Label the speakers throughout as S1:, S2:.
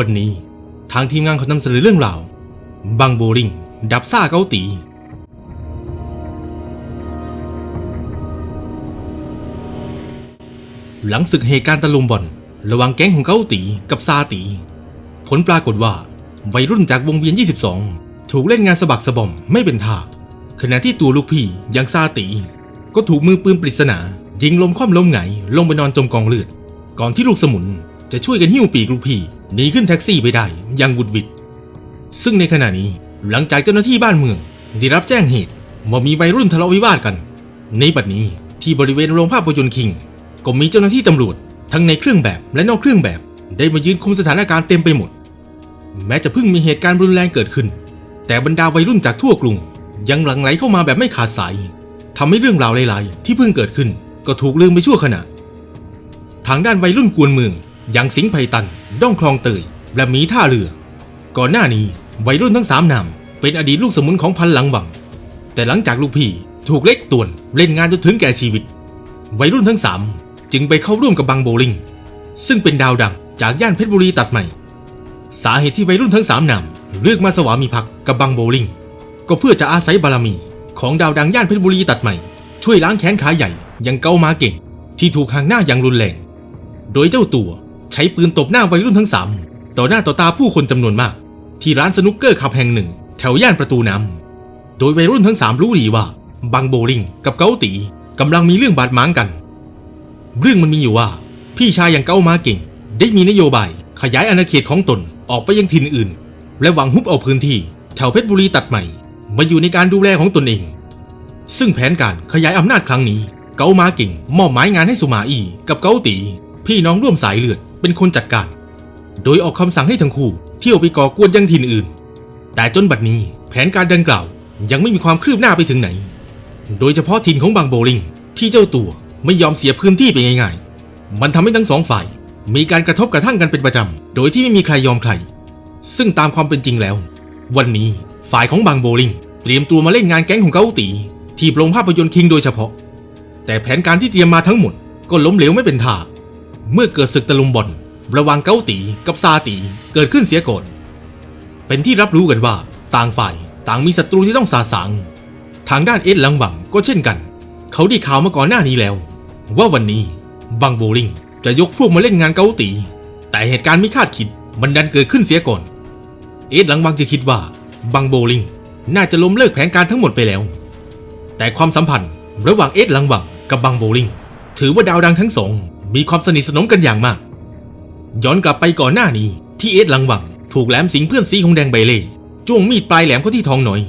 S1: วันนี้ทางทีมงานเขานำเสนอเรื่องราว บังโบริง ดับซ่าเกาตี หลังศึกเหตุการณ์ตะลุมบอลระหว่างแก๊งของเกาตีกับซาตี ผลปรากฏว่า วัยรุ่นจากวงเวียน 22 ถูกเล่นงานสะบักสะบอมไม่เป็นท่าขณะที่ตัวลูกพี่อยังซาตี ก็ถูกมือปืนปริศนา ยิงลมคว่ำลมไหงลงไปนอนจมกองเลือด ก่อนที่ลูกสมุนจะช่วยกันหิ้วปีกลูกพี่ หนีขึ้นแท็กซี่ไปได้อยังบุดวิด ซึ่งในขณะนี้หลังจากเจ้าหน้าที่บ้านเมือง ได้รับแจ้งเหตุว่ามีวัยรุ่นทะเลาะวิวาทกัน ในบัดนี้ที่บริเวณโรงภาพยนตร์คิง ก็มีเจ้าหน้าที่ตำรวจ ทั้งในเครื่องแบบและนอกเครื่องแบบ ได้มายืนคุมสถานการณ์เต็มไปหมด แม้จะเพิ่งมีเหตุการณ์รุนแรงเกิดขึ้น แต่บรรดาวัยรุ่นจากทั่วกรุง ยังหลั่งไหลเข้ามาแบบไม่ขาดสายทำให้เรื่องราวหลาย ๆ ที่เพิ่งเกิดขึ้น ก็ถูกลืมไปชั่วขณะ ทางด้านวัยรุ่นกวนเมือง อย่างสิงห์ไพตันด้องคลองเตย และมีท่าเรือ ก่อนหน้านี้วัยรุ่นทั้งสามนามเป็นอดีตลูกสมุนของพันหลังวัง แต่หลังจากลูกพี่ถูกเล็กตวนเล่นงานจนถึงแก่ชีวิต วัยรุ่นทั้งสามจึงไปเข้าร่วมกับบังโบลิงซึ่งเป็นดาวดังจากย่านเพชรบุรีตัดใหม่ สาเหตุที่วัยรุ่นทั้งสามนำเลือกมาสวามีภักดิ์กับบังโบลิงก็เพื่อจะอาศัยบารมีของดาวดังย่านเพชรบุรีตัดใหม่ ช่วยล้างแค้นขาใหญ่อยังเกามาเก่ง ที่ถูกหางหน้าอย่างรุนแรง โดยเจ้าตัว ใช้ปืนตบหน้าวัยรุ่นทั้งสามต่อหน้าต่อตาผู้คนจำนวนมาก ที่ร้านสนุกเกอร์ขับแห่งหนึ่ง แถวย่านประตูน้ำโดยวัยรุ่นทั้งสามรู้ดีว่าบังโบลิงกับเกาตีกำลังมีเรื่องบาดหมางกัน เรื่องมันมีอยู่ว่า พี่ชายอย่างเกามาเก่ง ได้มีนโยบาย ขยายอาณาเขตของตนออกไปยังถิ่นอื่น และหวังฮุบเอาพื้นที่ แถวเพชรบุรีตัดใหม่มาอยู่ในการดูแลของตนเอง ซึ่งแผนการขยายอำนาจครั้งนี้ เกามาเก่งมอบหมายงานให้สุมาอีกับเกาตีพี่น้องร่วมสายเลือด เป็นคนจัดการ โดยออกคำสั่งให้ทั้งคู่เที่ยวไปก่อกวนยังถิ่นอื่น แต่จนบัดนี้แผนการดังกล่าวยังไม่มีความคืบหน้าไปถึงไหน โดยเฉพาะถิ่นของบางโบลิงที่เจ้าตัวไม่ยอมเสียพื้นที่ไปง่ายๆ มันทำให้ทั้งสองฝ่าย มีการกระทบกระทั่งกันเป็นประจำ โดยที่ไม่มีใครยอมใคร ซึ่งตามความเป็นจริงแล้ว วันนี้ฝ่ายของบางโบลิงเตรียมตัวมาเล่นงานแก๊งของเกาตี ที่โรงภาพยนตร์คิงโดยเฉพาะ แต่แผนการที่เตรียมมาทั้งหมดก็ล้มเหลวไม่เป็นท่า เมื่อเกิดศึกตะลุมบอลระหว่างเกาตีกับซาตีเกิดขึ้นเสียก่อน เป็นที่รับรู้กันว่าต่างฝ่ายต่างมีศัตรูที่ต้องสาสาง ทางด้านเอ็ดลังหวังก็เช่นกัน เขาได้ข่าวมาก่อนหน้านี้แล้ว ว่าวันนี้บังโบลิงจะยกพวกมาเล่นงานเกาตี แต่เหตุการณ์ไม่คาดคิดมันดันเกิดขึ้นเสียก่อน เอ็ดลังหวังจะคิดว่าบังโบลิงน่าจะล้มเลิกแผนการทั้งหมดไปแล้ว แต่ความสัมพันธ์ระหว่างเอ็ดลังหวังกับบังโบลิงถือว่าดาวดังทั้งสอง มีความสนิทสนมกันอย่างมาก ย้อนกลับไปก่อนหน้านี้ ที่เอ็ดลังหวัง ถูกแหลมสิงเพื่อนซีของแดงใบเล่จ้วงมีดปลายแหลมเข้าที่ท้องหน่อย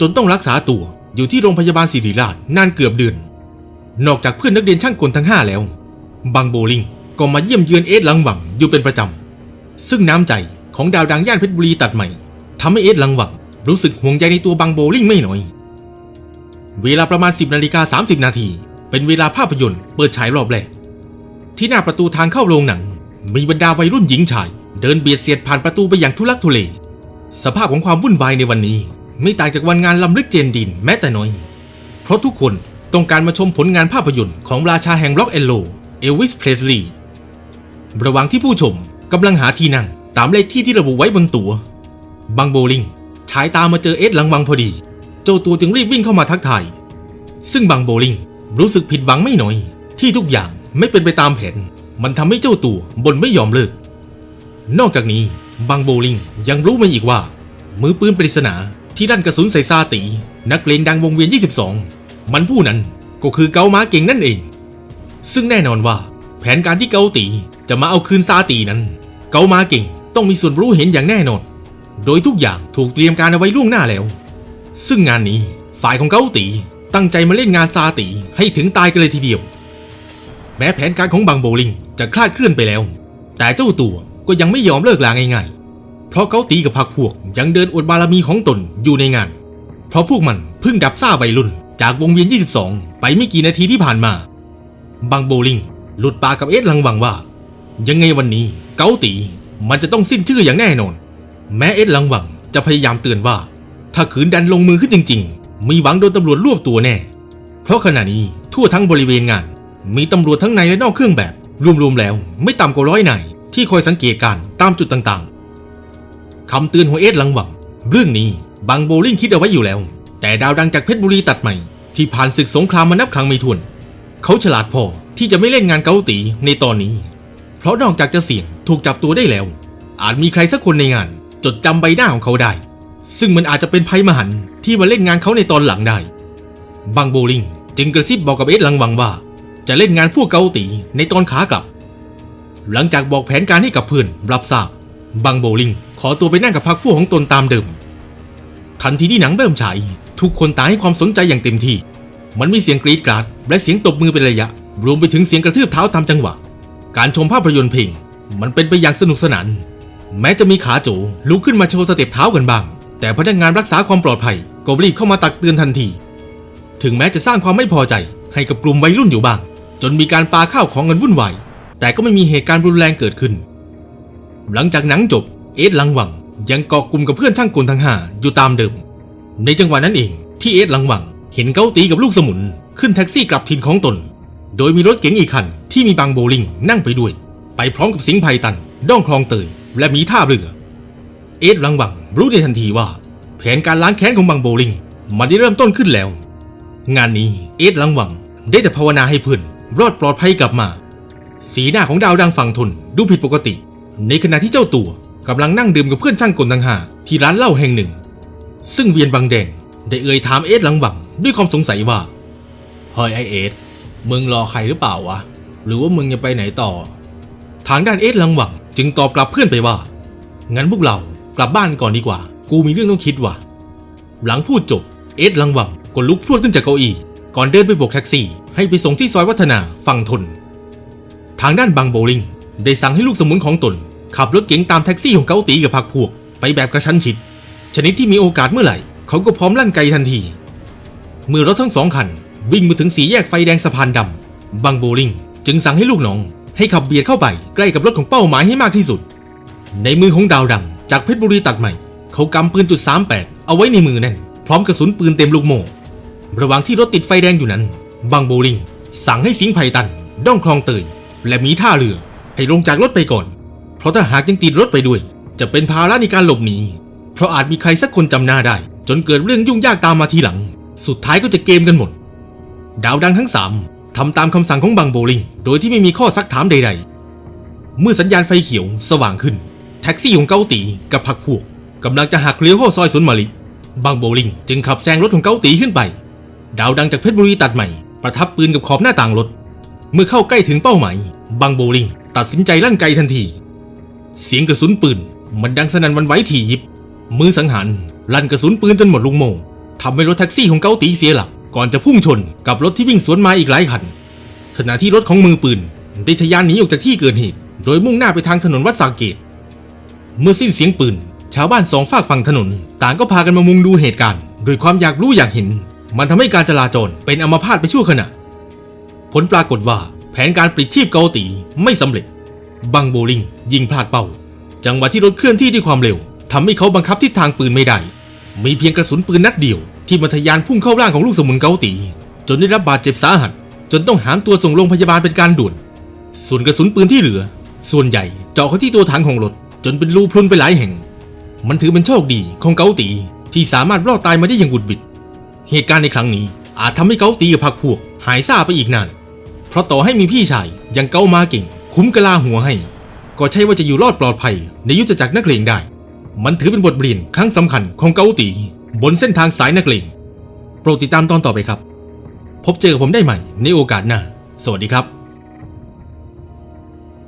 S1: จนต้องรักษาตัวอยู่ที่โรงพยาบาลศิริราชนานเกือบเดือน นอกจากเพื่อนนักเรียนช่างกลทั้งห้าแล้ว บางโบลิงก็มาเยี่ยมเยือนเอ็ดลังหวังอยู่เป็นประจำ ซึ่งน้ำใจของดาวดังย่านเพชรบุรีตัดใหม่ทำให้เอ็ดลังหวังรู้สึกห่วงใยในตัวบางโบลิงไม่น้อย เวลาประมาณ 10นาฬิกา30 นาที เป็นเวลาภาพยนตร์เปิดฉายรอบแรก ที่หน้าประตูทางเข้าโรงหนัง มีบรรดาวัยรุ่นหญิงชาย เดินเบียดเสียดผ่านประตูไปอย่างทุลักทุเล สภาพของความวุ่นวายในวันนี้ ไม่ต่างจากวันงานลำลึกเจนดินแม้แต่น้อย เพราะทุกคนต้องการมาชมผลงานภาพยนตร์ของราชาแห่งร็อกแอนโลเอลวิสเพลสลีย์ระหว่างที่ผู้ชมกำลังหาที่นั่งตามเลขที่ที่ระบุไว้บนตัว๋วบังโบลิงฉายตามมาเจอเอ็ดหลังวังพอดี เจ้าตัวจึงรีบวิ่งเข้ามาทักทาย ซึ่งบังโบลิงรู้สึกผิดหวังไม่น้อย ที่ทุกอย่าง ไม่เป็นไปตามแผน มันทำให้เจ้าตัวบนไม่ยอมเลิก นอกจากนี้บังโบลิงยังรู้มาอีกว่า มือปืนปริศนาที่ดันกระสุนใส่ซาตี นักเลงดังวงเวียน 22 มันผู้นั้นก็คือเกามาเก่งนั่นเอง ซึ่งแน่นอนว่า แผนการที่เกาตีจะมาเอาคืนซาตีนั้น เกามาเก่งต้องมีส่วนรู้เห็นอย่างแน่นอน โดยทุกอย่างถูกเตรียมการเอาไว้ล่วงหน้าแล้ว ซึ่งงานนี้ฝ่ายของเกาตีตั้งใจมาเล่นงานซาตีให้ถึงตายกันเลยทีเดียว ม้แผนการของบังโบลิงจะคลาดเคลื่อนไปแล้ว แต่เจ้าตัวก็ยังไม่ยอมเลิกลาง่ายๆ เพราะเกาตีกับพรรคพวกยังเดินอวดบารมีของตนอยู่ในงาน เพราะพวกมันเพิ่งดับซ่าวัยรุ่น จากวงเวียน 22 ไปไม่กี่นาทีที่ผ่านมา บังโบลิงหลุดปากกับเอ็ดลังหวังว่า ยังไงวันนี้เกาตีมันจะต้องสิ้นชื่ออย่างแน่นอน แม้เอ็ดลังหวังจะพยายามเตือนว่า ถ้าขืนดันลงมือขึ้นจริง ๆ มีหวังโดนตำรวจรวบตัวแน่ เพราะขณะนี้ทั่วทั้งบริเวณงาน มีตำรวจทั้งในและนอกเครื่องแบบ รวมๆแล้ว ไม่ต่ำกว่าร้อยนายที่คอยสังเกตการณ์ตามจุดต่างๆคำเตือนของเอ็ดหลังหวัง เรื่องนี้บางโบลิ่งคิดเอาไว้อยู่แล้ว แต่ดาวดังจากเพชรบุรีตัดใหม่ ที่ผ่านศึกสงครามมานับครั้งไม่ถ้วน เขาฉลาดพอที่จะไม่เล่นงานเกาตีในตอนนี้ เพราะนอกจากจะเสี่ยงถูกจับตัวได้แล้ว อาจมีใครสักคนในงาน จดจำใบหน้าของเขาได้ ซึ่งมันอาจจะเป็นภัยมหันที่มาเล่นงานเขาในตอนหลังได้บางโบลิงจึงกระซิบบอกกับเอ็ดลังวังว่า จะเล่นงานพวกเกาตีในตอนขากลับ หลังจากบอกแผนการให้กับเพื่อนรับทราบบางโบลิงขอตัวไปนั่งกับพักพวกของตนตามเดิม ทันทีที่หนังเริ่มฉาย ทุกคนต่างให้ความสนใจอย่างเต็มที่ มันมีเสียงกรีดกราด และเสียงตบมือเป็นระยะ รวมไปถึงเสียงกระทืบเท้าตามจังหวะ การชมภาพยนตร์เพลง มันเป็นไปอย่างสนุกสนาน แม้จะมีขาโจลุกขึ้นมาโชว์สเต็ปเท้ากันบ้าง แต่พนักงานรักษาความปลอดภัยก็รีบเข้ามาตักเตือนทันที ถึงแม้จะสร้างความไม่พอใจให้กับกลุ่มวัยรุ่นอยู่บ้าง จนมีการปาข้าวของเงินวุ่นวายแต่ก็ไม่มีเหตุการณ์รุนแรงเกิดขึ้น หลังจากหนังจบเอ็ดลังหวังยังเกาะกลุ่มกับเพื่อนช่างกลทั้งห้าอยู่ตามเดิม ในจังหวะนั้นเองที่เอ็ดลังหวัง เห็นเกาตีกับลูกสมุน ขึ้นแท็กซี่กลับถิ่นของตน โดยมีรถเก๋งอีกคันที่มีบางโบลิงนั่งไปด้วย ไปพร้อมกับสิงไพตันด้องคลองเตย และมีท่าเรือ เอ็ดลังหวังรู้ได้ทันทีว่า แผนการล้างแค้นของบางโบลิงมันได้เริ่มต้นขึ้นแล้ว งานนี้เอ็ดลังหวังได้แต่ภาวนาให้เพื่อน รอดปลอดภัยกลับมา สีหน้าของดาวดังฝั่งทนดูผิดปกติ ในขณะที่เจ้าตัวกำลังนั่งดื่มกับเพื่อนช่างกลทังหาที่ร้านเหล้าแห่งหนึ่ง ซึ่งเวียนบางแดงได้เอ่ยถามเอสหลังหวังด้วยความสงสัยว่าเฮ้ยไอเอสมึงรอใครหรือเปล่าวะ หรือว่ามึงจะไปไหนต่อ ทางด้านเอสหลังหวังจึงตอบกลับเพื่อนไปว่า งั้นพวกเรากลับบ้านก่อนดีกว่า กูมีเรื่องต้องคิดว่ะ หลังพูดจบ เอสหลังหวังก็ลุกพรวดขึ้นจากเก้าอี้ ก่อนเดินไปโบกแท็กซี่ ให้ไปส่งที่ซอยวัฒนาฝั่งทน ทางด้านบางโบลิงได้สั่งให้ลูกสมุนของตน ขับรถเก๋งตามแท็กซี่ของเกาตีกับพักพวก ไปแบบกระชั้นชิด ชนิดที่มีโอกาสเมื่อไหร่ เขาก็พร้อมลั่นไกทันที เมื่อรถทั้งสองคัน วิ่งมาถึงสีแยกไฟแดงสะพานดำบางโบลิงจึงสั่งให้ลูกน้อง ให้ขับเบียดเข้าไปใกล้กับรถของเป้าหมายให้มากที่สุด ในมือของดาวดังจากเพชรบุรีตัดใหม่ เขากำปืนจุด38เอาไว้ในมือแน่นพร้อมกระสุนปืนเต็มลูกโม่ ระหว่างที่รถติดไฟแดงอยู่นั้นบางโบลิง สั่งให้สิงห์ไพตัน ด้องคลองเตย และมีท่าเรือ ให้ลงจากรถไปก่อน เพราะถ้าหากยังติดรถไปด้วย จะเป็นภาระในการหลบหนี เพราะอาจมีใครสักคนจำหน้าได้ จนเกิดเรื่องยุ่งยากตามมาทีหลัง สุดท้ายก็จะเกมกันหมด ดาวดังทั้งสามทำตามคำสั่งของบางโบลิง โดยที่ไม่มีข้อซักถามใด ๆ เมื่อสัญญาณไฟเขียวสว่างขึ้น แท็กซี่ของเกาตีกับพักพวกกำลังจะหักเลี้ยวเข้าซอยสวนมะลิบางโบลิงจึงขับแซงรถของเกาตีขึ้นไป ดาวดังจากเพชรบุรีตัดใหม่ ประทับปืนกับขอบหน้าต่างรถ เมื่อเข้าใกล้ถึงเป้าหมาย บางโบลิง ตัดสินใจลั่นไกทันที เสียงกระสุนปืน มันดังสนั่นวันไหวถี่ยิบ มือสังหารลั่นกระสุนปืนจนหมดลูกโม่ทำให้รถแท็กซี่ของเกาตีเสียหลัก ก่อนจะพุ่งชนกับรถที่วิ่งสวนมาอีกหลายคัน ขณะที่รถของมือปืนได้ทะยานหนีออกจากที่เกิดเหตุ โดยมุ่งหน้าไปทางถนนวัดสาเกต เมื่อสิ้นเสียงปืน ชาวบ้านสองฝากฝั่งถนน ต่างก็พากันมามุงดูเหตุการณ์ด้วยความอยากรู้อยากเห็น มันทำให้การจราจรเป็นอัมพาตไปชั่วขณะ ผลปรากฏว่าแผนการปลิดชีพเกาตีไม่สำเร็จ บังโบลิงยิงพลาดเป้า จังหวะที่รถเคลื่อนที่ด้วยความเร็วทำให้เขาบังคับทิศทางปืนไม่ได้ มีเพียงกระสุนปืนนัดเดียวที่มันทะยานพุ่งเข้าร่างของลูกสมุนเกาตี จนได้รับบาดเจ็บสาหัส จนต้องหามตัวส่งโรงพยาบาลเป็นการด่วน ส่วนกระสุนปืนที่เหลือ ส่วนใหญ่เจาะเข้าที่ตัวถังของรถ จนเป็นรูพรุนไปหลายแห่ง มันถือเป็นโชคดีของเกาตีที่สามารถรอดตายมาได้อย่างบุดหวิด เหตุการณ์ในครั้งนี้อาจทำให้เกาตีกับพักพวกหายซาไปอีกนาน เพราะต่อให้มีพี่ชายยังเกามาเก่ง คุ้มกะลาหัวให้ ก็ใช่ว่าจะอยู่รอดปลอดภัย ในยุทธจักรนักเลงได้ มันถือเป็นบทเรียนครั้งสำคัญของเกาตี บนเส้นทางสายนักเลงโปรดติดตามตอนต่อไปครับ พบเจอกับผมได้ใหม่ในโอกาสหน้า สวัสดีครับ